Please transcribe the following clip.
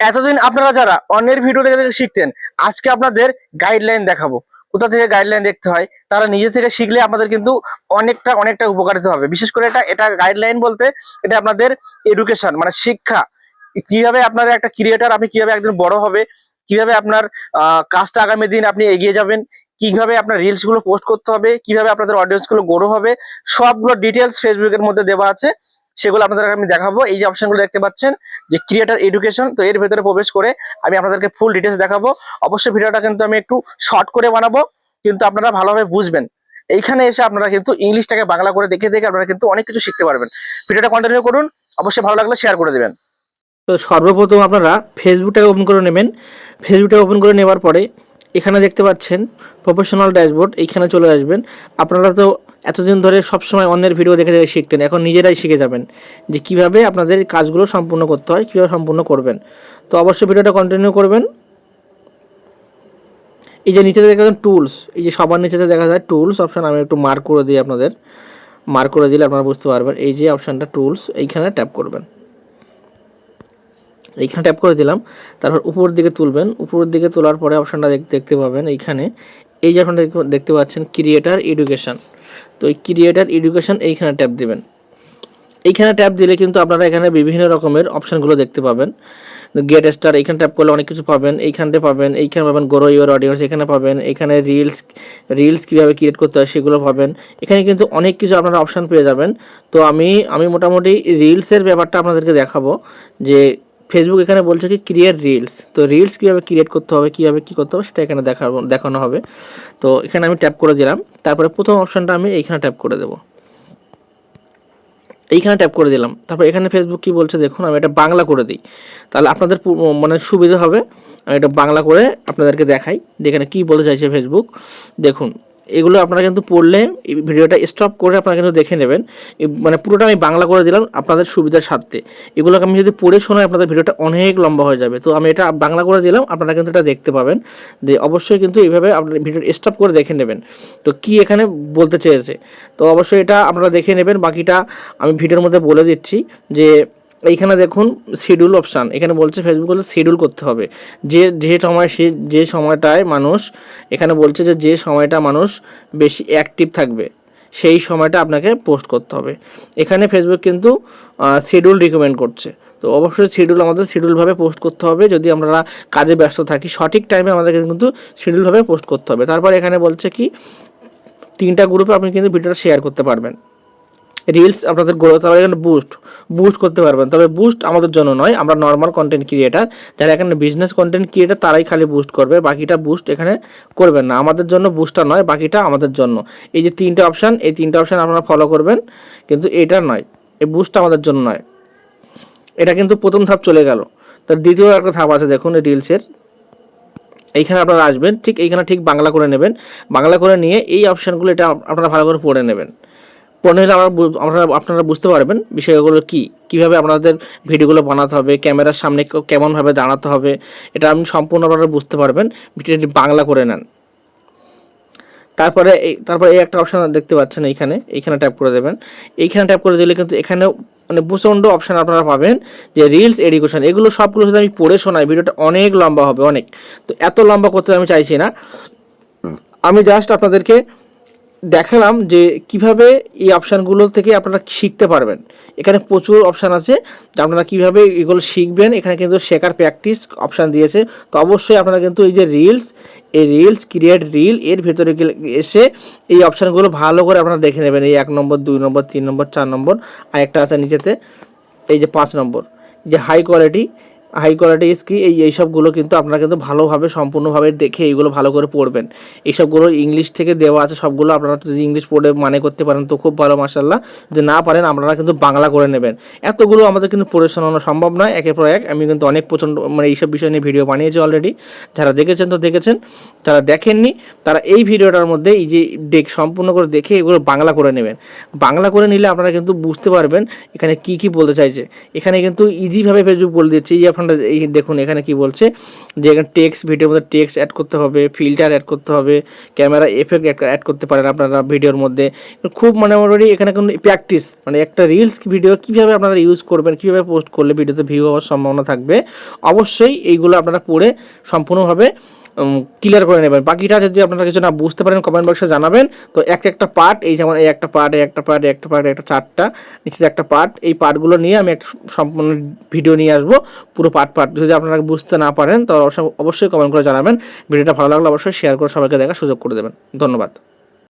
এতদিন আপনারা যারা অন্যের ভিডিও দেখে দেখে শিখতেন, আজকে আপনাদের গাইডলাইন দেখাবো। কোথা থেকে গাইডলাইন দেখতে হয়, তারা নিজে থেকে শিখলে আপনাদের কিন্তু অনেকটা অনেকটা উপকারিত হবে। বিশেষ করে এটা এটা গাইডলাইন বলতে এটা আপনাদের এডুকেশন মানে শিক্ষা। কীভাবে আপনার একটা ক্রিয়েটার আপনি কীভাবে একদিন বড় হবে, কীভাবে আপনার কাজটা আগামী দিন আপনি এগিয়ে যাবেন, কীভাবে আপনার রিলসগুলো পোস্ট করতে হবে, কীভাবে আপনাদের অডিয়েন্সগুলো গ্রো হবে, সবগুলো ডিটেলস ফেসবুকের মধ্যে দেওয়া আছে। সেগুলো আপনাদের আমি দেখাবো। এই যে অপশনগুলো দেখতে পাচ্ছেন, যে ক্রিয়েটার এডুকেশন তো এর ভেতরে প্রবেশ করে আমি আপনাদেরকে ফুল ডিটেলস দেখাবো। অবশ্যই ভিডিওটা কিন্তু আমি একটু শর্ট করে বানাবো, কিন্তু আপনারা ভালোভাবে বুঝবেন। এইখানে এসে আপনারা কিন্তু ইংলিশটাকে বাংলা করে দেখে দেখে আপনারা কিন্তু অনেক কিছু শিখতে পারবেন। ভিডিওটা কন্টিনিউ করুন, অবশ্যই ভালো লাগলে শেয়ার করে দেবেন। তো সর্বপ্রথম আপনারা ফেসবুকটাকে ওপেন করে নেবেন। ফেসবুকটা ওপেন করে নেওয়ার পরে এখানে দেখতে পাচ্ছেন প্রফেশনাল ড্যাশবোর্ড এইখানে চলে আসবেন। আপনারা তো এতদিন ধরে সবসময় অন্যের ভিডিও দেখে দেখে শিখতেন, এখন নিজেরাই শিখে যাবেন যে কীভাবে আপনাদের কাজগুলো সম্পূর্ণ করতে হয়, কীভাবে সম্পূর্ণ করবেন। তো অবশ্যই ভিডিওটা কন্টিনিউ করবেন। এই যে নিচেতে দেখা যায় টুলস এই যে সবার নিচেতে দেখা যায় টুলস অপশান আমি একটু মার্ক করে দিই আপনাদের। মার্ক করে দিলে আপনারা বুঝতে পারবেন। এই যে অপশানটা টুলস এইখানে ট্যাপ করবেন। এইখানে ট্যাপ করে দিলাম। তারপর উপর দিকে তুলবেন। উপরের দিকে তোলার পরে অপশানটা দেখতে পাবেন এইখানে। এই যে অপশানটা দেখতে পাচ্ছেন ক্রিয়েটার এডুকেশন তো এই ক্রিয়েটার এডুকেশন এইখানে ট্যাপ দিবেন। এইখানে ট্যাপ দিলে কিন্তু আপনারা এখানে বিভিন্ন রকমের অপশানগুলো দেখতে পাবেন। গেট স্টার এইখানে ট্যাপ করলে অনেক কিছু পাবেন। এইখানটা পাবেন, এইখানে পাবেন গ্রো ইউর অডিয়েন্স এখানে পাবেন। এখানে রিলস রিলস কীভাবে ক্রিয়েট করতে হয় সেগুলো পাবেন। এখানে কিন্তু অনেক কিছু আপনারা অপশান পেয়ে যাবেন। তো আমি আমি মোটামুটি রিলসের ব্যাপারটা আপনাদেরকে দেখাবো যে ফেসবুক এখানে বলছে কি ক্রিয়েট রিলস তো রিলস কীভাবে ক্রিয়েট করতে হবে, কীভাবে কী করতে হবে, সেটা এখানে দেখাবো দেখানো হবে। তো এখানে আমি ট্যাপ করে দিলাম। তারপরে প্রথম অপশানটা আমি এইখানে ট্যাপ করে দেবো। এইখানে ট্যাপ করে দিলাম। তারপর এখানে ফেসবুক কি বলছে, দেখুন, আমি এটা বাংলা করে দিই। তাহলে আপনাদের মানে সুবিধা হবে। আমি এটা বাংলা করে আপনাদেরকে দেখাই। যে এখানে কী বলতে চাইছে ফেসবুক দেখুন এগুলো আপনারা কিন্তু পড়লে ভিডিওটা স্টপ করে আপনারা কিন্তু দেখে নেবেন। মানে পুরোটা আমি বাংলা করে দিলাম আপনাদের সুবিধার স্বার্থে। এগুলোকে আমি যদি পড়ে শোনাই, আপনাদের ভিডিওটা অনেক লম্বা হয়ে যাবে। তো আমি এটা বাংলা করে দিলাম, আপনারা কিন্তু এটা দেখতে পাবেন। যে অবশ্যই কিন্তু এইভাবে আপনার ভিডিও স্টপ করে দেখে নেবেন। তো কি এখানে বলতে চেয়েছে? তো অবশ্যই এটা আপনারা দেখে নেবেন। বাকিটা আমি ভিডিওর মধ্যে বলে দিচ্ছি যে এইখানে দেখুন শিডিউল অপশান এখানে বলছে ফেসবুক বলছে শিডিউল করতে হবে। যে যে সময় সে, যে সময়টায় মানুষ, এখানে বলছে যে যে সময়টা মানুষ বেশি অ্যাক্টিভ থাকবে, সেই সময়টা আপনাকে পোস্ট করতে হবে। এখানে ফেসবুক কিন্তু শিডিউল রিকমেন্ড করছে। তো অবশ্যই শিডিউল আমাদের শিডিউলভাবে পোস্ট করতে হবে। যদি আমরা কাজে ব্যস্ত থাকি, সঠিক টাইমে আমাদেরকে কিন্তু শিডিউলভাবে পোস্ট করতে হবে। তারপর এখানে বলছে কি, তিনটা গ্রুপে আপনি কিন্তু ভিডিওটা শেয়ার করতে পারবেন। রিলস আপনাদের গ্রোথ তারপরে এখানে বুস্ট বুস্ট করতে পারবেন। তবে বুস্ট আমাদের জন্য নয়, আমরা নর্মাল কন্টেন্ট ক্রিয়েটার যারা এখানে বিজনেস কন্টেন্ট ক্রিয়েটার তারাই খালি বুস্ট করবে, বাকিটা বুস্ট এখানে করবেন না। আমাদের জন্য বুস্টটা নয়, বাকিটা আমাদের জন্য। এই যে তিনটে অপশান এই তিনটে অপশান আপনারা ফলো করবেন, কিন্তু এটা নয়, এই বুস্টটা আমাদের জন্য নয়। এটা কিন্তু প্রথম ধাপ চলে গেল। তার দ্বিতীয় একটা ধাপ আছে, দেখুন এই রিলসের এইখানে আপনারা আসবেন, ঠিক এইখানে ঠিক বাংলা করে নেবেন। বাংলা করে নিয়ে এই অপশানগুলো এটা আপনারা ভালো করে পড়ে নেবেন। পড়ে নিলে আমরা, আপনারা বুঝতে পারবেন বিষয়গুলো কি, কীভাবে আপনাদের ভিডিওগুলো বানাতে হবে, ক্যামেরার সামনে কেমনভাবে দাঁড়াতে হবে, এটা আপনি সম্পূর্ণ আপনারা বুঝতে পারবেন, ভিডিওটি বাংলা করে নেন। তারপরে এই তারপরে এই একটা অপশান দেখতে পাচ্ছেন এইখানে এইখানে ট্যাপ করে দেবেন। এইখানে ট্যাপ করে দিলে কিন্তু এখানে মানে প্রচণ্ড অপশান আপনারা পাবেন যে রিলস এডুকেশন এগুলো সবগুলো যদি আমি পড়ে শোনাই, ভিডিওটা অনেক লম্বা হবে, অনেক। তো এত লম্বা করতে আমি চাইছি না। আমি জাস্ট আপনাদেরকে দেখালাম যে কীভাবে এই অপশানগুলো থেকে আপনারা শিখতে পারবেন। এখানে প্রচুর অপশান আছে, যে আপনারা কীভাবে এগুলো শিখবেন। এখানে কিন্তু শেখার প্র্যাকটিস অপশান দিয়েছে। তো অবশ্যই আপনারা কিন্তু এই যে রিলস এই রিলস ক্রিয়েট রিল এর ভেতরে এসে এই অপশানগুলো ভালো করে আপনারা দেখে নেবেন। এই এক নম্বর, দুই নম্বর, তিন নম্বর, চার নম্বর, আর একটা আছে নিচেতে, এই যে পাঁচ নম্বর। যে হাই কোয়ালিটি হাই কোয়ালিটি কি এই এইসবগুলো কিন্তু আপনারা কিন্তু ভালোভাবে, সম্পূর্ণভাবে দেখে এইগুলো ভালো করে পড়বেন এইসবগুলো ইংলিশ থেকে দেওয়া আছে, সবগুলো আপনারা যদি ইংলিশ পড়ে মানে করতে পারেন, তো খুব ভালো মাসাল্লাহ যদি না পারেন, আপনারা কিন্তু বাংলা করে নেবেন। এতগুলো আমাদের কিন্তু পড়ে শোনানো সম্ভব নয়, একের পর এক। আমি কিন্তু অনেক প্রচণ্ড মানে এইসব বিষয় নিয়ে ভিডিও বানিয়েছি অলরেডি যারা দেখেছেন তো দেখেছেন, যারা দেখেননি, তারা এই ভিডিওটার মধ্যে এই যে ডেক সম্পূর্ণ করে দেখে এগুলো বাংলা করে নেবেন। বাংলা করে নিলে আপনারা কিন্তু বুঝতে পারবেন এখানে কি কি বলতে চাইছে। এখানে কিন্তু ইজিভাবে ফেসবুক বলে দিচ্ছে, এই আপনারা এই দেখুন, এখানে কি বলছে? যে এখানে টেক্সট ভিডিওর মধ্যে টেক্স অ্যাড করতে হবে ফিল্টার অ্যাড করতে হবে ক্যামেরা এফেক্ট অ্যাড করতে পারেন আপনারা ভিডিওর মধ্যে। খুব মানে অলরেডি এখানে কোনো প্র্যাকটিস মানে একটা রিলস ভিডিও কীভাবে আপনারা ইউজ করবেন, কীভাবে পোস্ট করলে ভিডিওতে ভিউ হওয়ার সম্ভাবনা থাকবে, অবশ্যই এইগুলো আপনারা পড়ে সম্পূর্ণভাবে ক্লিয়ার করে নেবেন। বাকিটা যদি আপনারা কিছু না বুঝতে পারেন কমেন্ট বক্সে জানাবেন। তো এক একটা পার্ট এই যেমন এই একটা পার্ট এই একটা পার্ট এই একটা পার্ট একটা চারটা নিচে একটা পার্ট এই পার্টগুলো নিয়ে আমি একটা সম্পূর্ণ ভিডিও নিয়ে আসব, পুরো পার্ট পার্ট যদি আপনারা বুঝতে না পারেন তো অবশ্যই অবশ্যই কমেন্ট করে জানাবেন। ভিডিওটা ভালো লাগলে অবশ্যই শেয়ার করে সবাইকে দেখার সুযোগ করে দেবেন। ধন্যবাদ।